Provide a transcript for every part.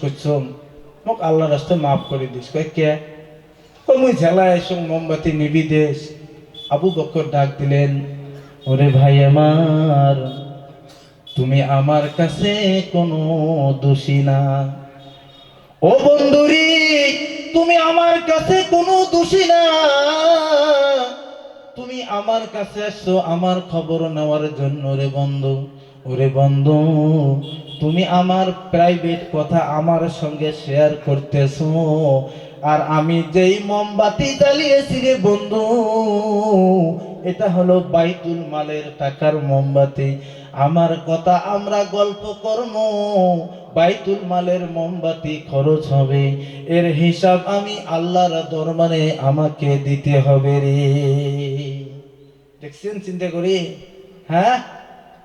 করছম মোক আল্লাহ রাস্তায় মাফ করে দিস। কয়, কে? কই মুই ঝেলায় এসং মোমবাতি নিবি দেশ। আবু বকর ডাক দিলেন, ওরে ভাই আমার, তুমি আমার কাছে কোনো দোষী না। ও বন্ধুরি, তুমি আমার কাছে কোনো দোষী না। তুমি আমার কাছে আসছো, আমার খবর নেওয়ার জন্য রে বন্ধু। ওরে বন্ধু তুমি আমার প্রাইভেট কথা আমার সঙ্গে শেয়ার করতেছো। আর আমি যেই মোমবাতি জ্বালিয়েছি রে বন্ধু, এটা হলো বাইতুল মালের টাকার মোমবাতি। আমার কথা আমরা গল্প কর্ম বাইতুল মালের মোমবাতি খরচ হবে। এর হিসাব আমি আল্লাহর দরবারে আমাকে দিতে হবে রে। দেখছেন চিন্তা করি? হ্যাঁ?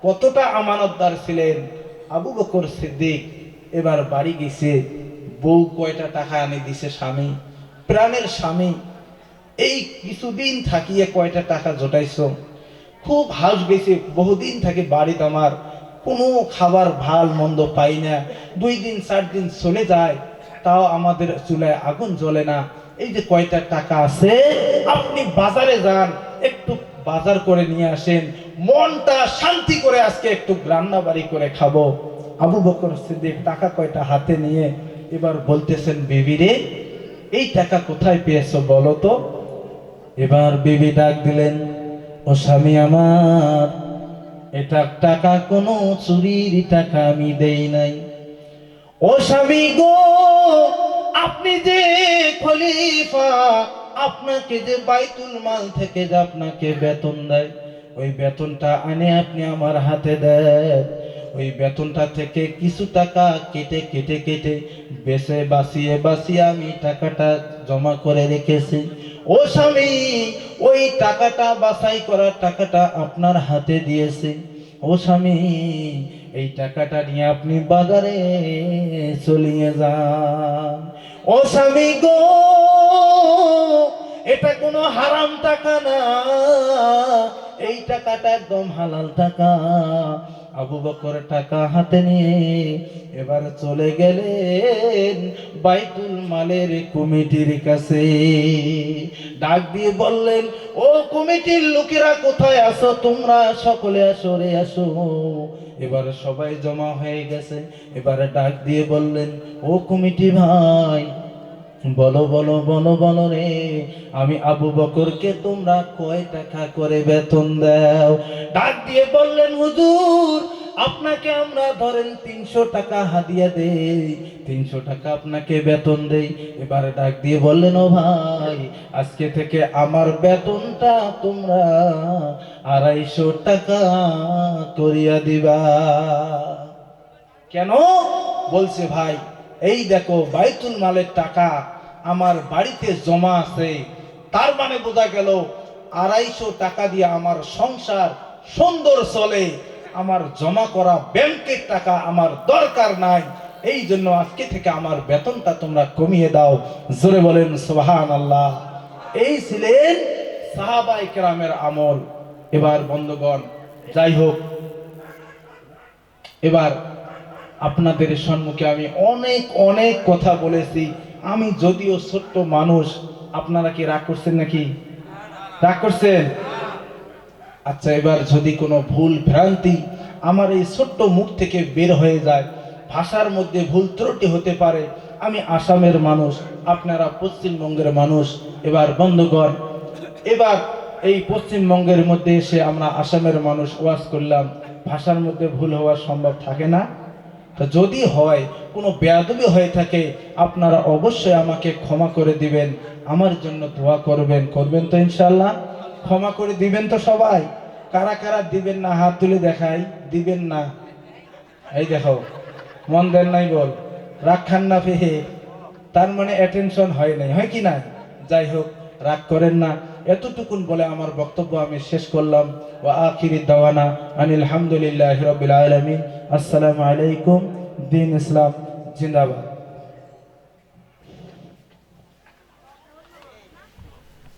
কতটা আমানতদার ছিলেন? আবু বকর সিদ্দিক এবার বাড়ি গেছে। বউ কয়টা টাকা আনে দিছে স্বামী? প্রাণের স্বামী। এই কিছুদিন থাকিয়ে কয়টা টাকা জোটাইছো? খুব হাস গেছে বহুদিন থাকে বাড়িতে আমার। কোনো খাবার ভালো মন্দ পাই না। দুই দিন, চার দিন চলে যায়। তাও আমাদের চুলায় আগুন জ্বলে না। এই যে কয়টা টাকা আছে, আপনি বাজারে যান, একটু বাজার করে নিয়ে আসেন। মনটা শান্তি করে আজকে একটু রান্না বাড়ি করে খাব। আবু বকর সিদ্দিক টাকা কয়টা হাতে নিয়ে এবার বলতেছেন, বিবি রে, এই টাকা কোথায় পেয়েছ বলো তো? এবার বিবি ডাক দিলেন, ও স্বামী আমার, এটা টাকা কোনো চুরির টাকা আমি দেই নাই। ও স্বামী গো, আপনি যে খলিফা আপনাকে যে বাইতুল মাল থেকে যে আপনাকে বেতন দেয়, ওই বেতনটা আনে আপনি আমার হাতে দেন। ওই বেতনটা থেকে কিছু টাকা কেটে কেটে কেটে বেছে, বাঁচিয়ে বাঁচিয়ে আমি টাকাটা জমা করে রেখেছি। ও স্বামী, ওই টাকাটা বাছাই করার টাকাটা আপনার হাতে দিয়েছে। ও স্বামী, এই টাকাটা নিয়ে আপনি বাজারে চলিয়ে যান। ও স্বামী গো এটা কোনো হারাম টাকা না। এই টাকাটা একদম হালাল টাকা। আবু বকর টাকা হাতে নিয়ে এবার চলে গেলেন বাইতুল মালের কমিটির কাছে। ডাক দিয়ে বললেন, ও কমিটির লোকেরা কোথায় আসো তোমরা সকলে আসো রে, আসো। এবার সবাই জমা হয়ে গেছে। এবারে ডাক দিয়ে বললেন, ও কমিটি ভাই বলো বলো বলো বলো রে, আমি আবু বকরকে তোমরা কয় টাকা করে বেতন দাও? ডাক দিয়ে বললেন, হুজুর, আপনাকে আমরা ধরেন তিনশো টাকা হাদিয়া দেই, তিনশো টাকা আপনাকে বেতন দেই। এবারে ডাক দিয়ে বললেন, ও ভাই, আজকে থেকে আমার বেতনটা তোমরা আড়াইশো টাকা করিয়া দিবা। কেন? বলছে, ভাই এই দেখো বাইতুল মালের টাকা আমার বাড়িতে জমা আছে। তার মানে বোঝা গেল আড়াইশো টাকা দিয়ে আমার সংসার সুন্দর চলে। আমার জমা করা ব্যাংকের টাকা আমার দরকার নাই। এই জন্য আজকে থেকে আমার বেতনটা তোমরা কমিয়ে দাও। জোরে বলেন সোহান আল্লাহ এই ছিলেন সাহাবাই কেরামের আমল। এবার বন্ধুগণ, যাই হোক, এবার আপনাদের সম্মুখে আমি অনেক অনেক কথা বলেছি। আমি যদিও ছোট্ট মানুষ, আপনারা কি রাগ করছেন নাকি? রাগ করছেন? আচ্ছা এবার যদি কোনো ভুল ভ্রান্তি আমার এই ছোট্ট মুখ থেকে বের হয়ে যায়, ভাষার মধ্যে ভুল ত্রুটি হতে পারে, আমি আসামের মানুষ, আপনারা পশ্চিমবঙ্গের মানুষ। এবার বন্ধুগণ, এবার এই পশ্চিমবঙ্গের মধ্যে এসে আমরা আসামের মানুষ ওয়াজ করলাম। ভাষার মধ্যে ভুল হওয়া সম্ভব থাকে না। যদি হয়, কোনো বেয়াদবি হয়ে থাকে, আপনারা অবশ্যই আমাকে ক্ষমা করে দিবেন। আমার জন্য দোয়া করবেন। করবেন তো ইনশাল্লাহ ক্ষমা করে দিবেন তো সবাই? কারা কারা দিবেন না? হাত তুলে দেখাই। দিবেন না? এই দেখো, মন দেন নাই বল। রাখান না ফেহে। তার মানে অ্যাটেনশন হয় নাই। হয় কি না? যাই হোক, রাগ করেন না। এতটুকুন বলে আমার বক্তব্য আমি শেষ করলাম। ও আখিরি দাওয়ানা আনিল হামদুলিল্লাহ রবিল আলমিন। আসসালামু আলাইকুম দিন ইসলাম জিন্দাবাদ।